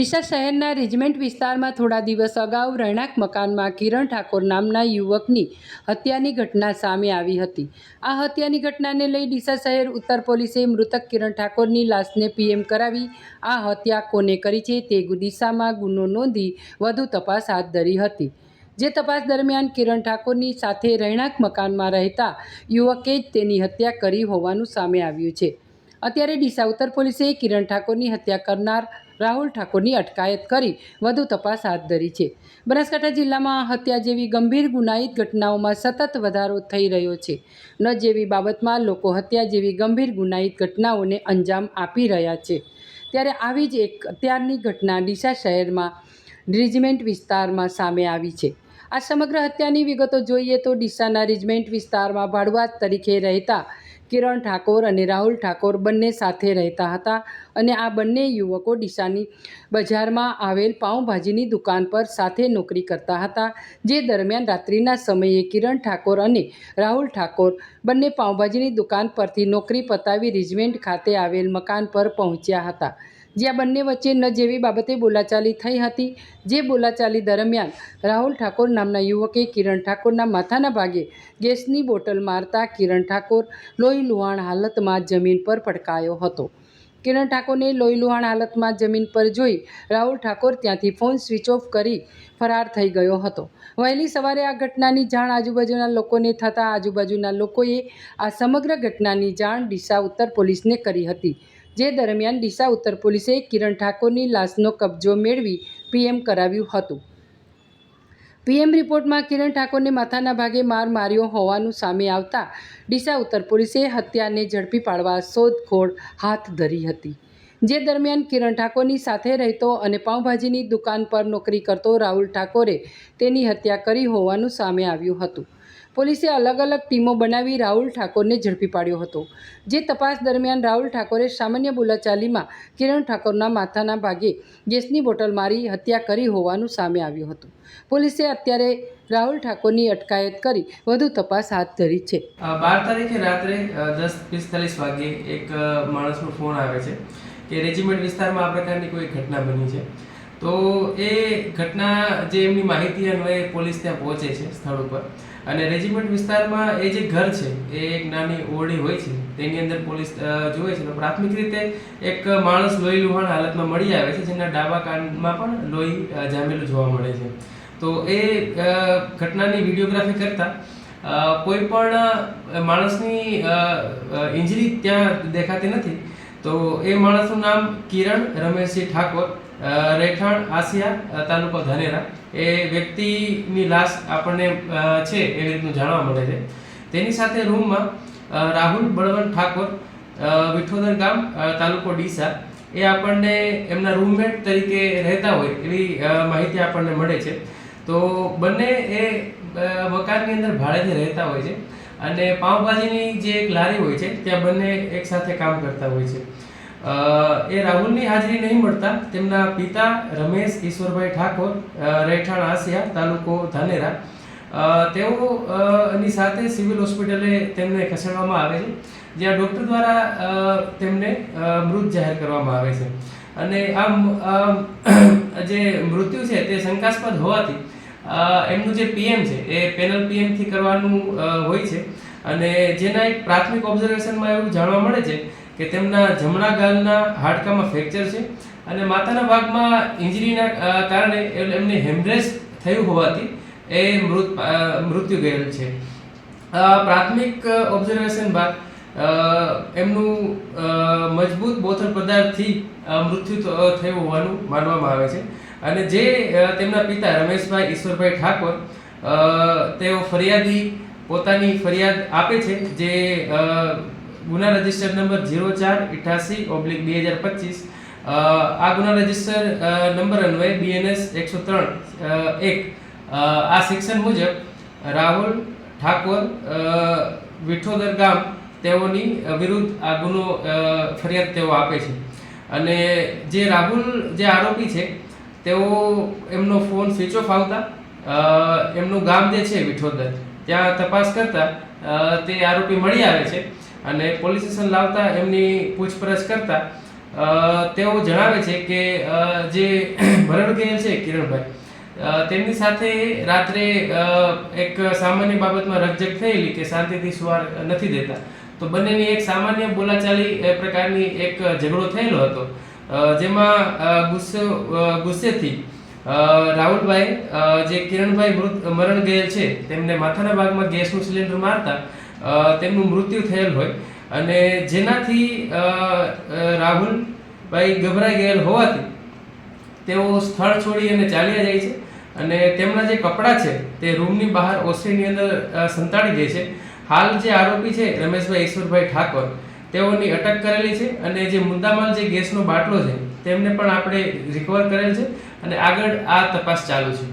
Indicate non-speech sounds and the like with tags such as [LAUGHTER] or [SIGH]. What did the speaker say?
ડીસા શહેરના રેજિમેન્ટ વિસ્તારમાં થોડા દિવસ અગાઉ રહેણાંક મકાનમાં કિરણ ઠાકોર નામના યુવકની હત્યાની ઘટના સામે આવી હતી. આ હત્યાની ઘટનાને લઈ ડીસા શહેર ઉત્તર પોલીસે મૃતક કિરણ ઠાકોરની લાશને પીએમ કરાવી આ હત્યા કોને કરી છે તે દિશામાં ગુનો નોંધી વધુ તપાસ હાથ ધરી હતી. જે તપાસ દરમિયાન કિરણ ઠાકોરની સાથે રહેણાંક મકાનમાં રહેતા યુવકે જ તેની હત્યા કરી હોવાનું સામે આવ્યું છે. અત્યારે ડીસા ઉત્તર પોલીસે કિરણ ઠાકોરની હત્યા કરનાર રાહુલ ઠાકોરની અટકાયત કરી વધુ તપાસ હાથ ધરી છે. બનાસકાંઠા જિલ્લામાં હત્યા જેવી ગંભીર ગુનાહિત ઘટનાઓમાં સતત વધારો થઈ રહ્યો છે. ન જેવી બાબતમાં લોકો હત્યા જેવી ગંભીર ગુનાહિત ઘટનાઓને અંજામ આપી રહ્યા છે. ત્યારે આવી જ એક અત્યારની ઘટના ડીસા શહેરમાં રિજમેન્ટ વિસ્તારમાં સામે આવી છે. આ સમગ્ર હત્યાની વિગતો જોઈએ તો ડીસાના રિજમેન્ટ વિસ્તારમાં ભાડુઆત તરીકે રહેતા કિરણ ઠાકોર અને રાહુલ ઠાકોર બંને સાથે રહેતા હતા અને આ બંને યુવકો ડીસાની બજારમાં આવેલ પાઉંભાજીની દુકાન પર સાથે નોકરી કરતા હતા. જે દરમિયાન રાત્રિના સમયે કિરણ ઠાકોર અને રાહુલ ઠાકોર બંને પાઉંભાજીની દુકાન પરથી નોકરી પતાવી રિજમેન્ટ ખાતે આવેલ મકાન પર પહોંચ્યા હતા. જ્યાં બંને વચ્ચે ન જેવી બાબતે બોલાચાલી થઈ હતી. જે બોલાચાલી દરમિયાન રાહુલ ઠાકોર નામના યુવકે કિરણ ઠાકોરના માથાના ભાગે ગેસની બોટલ મારતા કિરણ ઠાકોર લોહી લુહાણ હાલતમાં જમીન પર પડકાયો હતો. કિરણ ઠાકોરને લોહીલુહાણ હાલતમાં જમીન પર જોઈ રાહુલ ઠાકોર ત્યાંથી ફોન સ્વિચ ઓફ કરી ફરાર થઈ ગયો હતો. વહેલી સવારે આ ઘટનાની જાણ આજુબાજુના લોકોને થતાં આજુબાજુના લોકોએ આ સમગ્ર ઘટનાની જાણ ડીસા ઉત્તર પોલીસને કરી હતી. જે દરમિયાન ડીસા ઉત્તર પોલીસે કિરણ ઠાકોરની લાશનો કબજો મેળવી પીએમ કરાવ્યું હતું. પીએમ રિપોર્ટમાં કિરણ ઠાકોરને માથાના ભાગે માર માર્યો હોવાનું સામે આવતા ડીસા ઉત્તર પોલીસે હત્યાને ઝડપી પાડવા શોધખોળ હાથ ધરી હતી. જે દરમિયાન કિરણ ઠાકોરની સાથે રહેતો અને પાઉંભાજીની દુકાન પર નોકરી કરતો રાહુલ ઠાકોરે તેની હત્યા કરી હોવાનું સામે આવ્યું હતું. પોલીસે અલગ અલગ ટીમો બનાવી રાહુલ ઠાકોરને ઝડપી પાડ્યો હતો. જે તપાસ દરમિયાન રાહુલ ઠાકોરે સામાન્ય બોલાચાલીમાં કિરણ ઠાકોરના માથાના ભાગે ગેસની બોટલ મારી હત્યા કરી હોવાનું સામે આવ્યું હતું. પોલીસે અત્યારે રાહુલ ઠાકોરની અટકાયત કરી વધુ તપાસ હાથ ધરી છે. બાર તારીખે રાત્રે દસ પિસ્તાલીસ વાગ્યે એક માણસનો ફોન આવે છે કે રેજિમેન્ટ વિસ્તારમાં આ પ્રકારની કોઈ ઘટના બની છે. તો એ ઘટના જે એમની માહિતી અન્વયે પોલીસ ત્યાં પહોંચે છે સ્થળ ઉપર. અને રેજિમેન્ટ વિસ્તારમાં એ જે ઘર છે, એ એક નાની ઓરડી હોય છે, તેની અંદર પોલીસ જોવે છે. પ્રાથમિક રીતે એક માણસ લોહી લુહાણ હાલતમાં મળી આવે છે, જેના ડાબા કાનમાં પણ લોહી જામેલું જોવા મળે છે. તો એ ઘટનાની વિડીયોગ્રાફી કરતા કોઈ પણ માણસની ઇન્જરી ત્યાં દેખાતી નથી. તો એ માણસનું નામ કિરણ રમેશજી ઠાકોર રહેઠાણ આસિયા તાલુકો ધાનેરા. એ વ્યક્તિની લાશ આપણને છે એવી રીતનું જાણવા મળે છે. તેની સાથે રૂમમાં રાહુલ બળવંત ઠાકોર વિઠોદર ગામ તાલુકો ડીસા. એ આપણને એમના રૂમમેટ તરીકે રહેતા હોય એવી માહિતી આપણને મળે છે. તો બંને એ મકાનની અંદર ભાડેથી રહેતા હોય છે. અને પાઉંભાજીની જે એક લારી હોય છે, ત્યાં બંને એક સાથે કામ કરતા હોય છે. એ રાહુલની હાજરી નહીં મળતા. તેમના પિતા રમેશ ઈશ્વરભાઈ ઠાકોર રહેઠાણ આસિયા, તાલુકો ધાનેરા. તેઓની સાથે સિવિલ હોસ્પિટલે તેમને ખસેડવામાં આવે છે, જ્યાં ડૉક્ટર દ્વારા તેમને મૃત જાહેર કરવામાં આવે છે. અને આ જે મૃત્યુ છે તે શંકાસ્પદ હોવાથી એમનું જે પીએમ છે એ પેનલ પીએમથી કરવાનું હોય છે. અને જેના એક પ્રાથમિક ઓબ્ઝર્વેશનમાં એવું જાણવા મળે છે કે તેમના જમણા ગાલના હાડકામાં ફ્રેક્ચર છે અને માથાના ભાગમાં ઇન્જરીના કારણે એમને હેમરેજ થયું હોવાથી એ મૃત મૃત્યુ ગયેલ છે. પ્રાથમિક ઓબ્ઝર્વેશન બાદ એમનું મજબૂત બોથડ પદાર્થથી મૃત્યુ થયું હોવાનું માનવામાં આવે છે. અને જે તેમના પિતા રમેશભાઈ ઈશ્વરભાઈ ઠાકોર તેઓ ફરિયાદી પોતાની ફરિયાદ આપે છે, જે ગુના રજિસ્ટર નંબર ઝીરો ચાર અઠાસી ઓબ્લિક બે હજાર પચીસ. આ ગુના રજિસ્ટર નંબર અન્વયે બીએનએસ એકસો ત્રણ એક. આ સેક્શન મુજબ રાહુલ ઠાકોર વિઠોદર ગામ તેઓની વિરુદ્ધ આ ગુનો ફરિયાદ તેઓ આપે છે. અને જે રાહુલ જે આરોપી છે, તેઓ એમનો ફોન સ્વિચ ઓફ આવતા એમનું ગામ જે છે વિઠોદર, ત્યાં તપાસ કરતા તે આરોપી મળી આવે છે. અને પોલીસ સ્ટેશન લાવતા, એમની પૂછપરછ કરતા તેઓ જણાવે છે કે જે [CLEARS THROAT] ભરણ ગયેલ છે કિરણભાઈ તેમની સાથે રાત્રે એક સામાન્ય બાબતમાં રકઝક થયેલી કે શાંતિથી સુવાર નથી દેતા. તો બંનેની એક સામાન્ય બોલાચાલી પ્રકારની એક ઝઘડો થયેલો હતો જેમાં ગુસ્સે ગુસ્સેથી રાહુલભાઈ જે કિરણભાઈ મૃત, મરણ ગયેલ છે, તેમને માથાના ભાગમાં ગેસનું સિલિન્ડર મારતા તેમનું મૃત્યુ થયેલ હોય. અને જેનાથી રાહુલભાઈ ગભરાઈ ગયેલ હોવાથી તેઓ સ્થળ છોડી અને ચાલ્યા જાય છે. અને તેમના જે કપડાં છે, તે રૂમની બહાર ઓસરીની અંદર સંતાડી દે છે. હાલ જે આરોપી છે, રમેશભાઈ ઈશ્વરભાઈ ઠાકોર, તેઓની અટક કરેલી છે અને જે મુદ્દામાલ જે ગેસનો બાટલો છે, તેમને પણ આપણે રિકવર કરેલ છે અને આગળ આ તપાસ ચાલુ છે.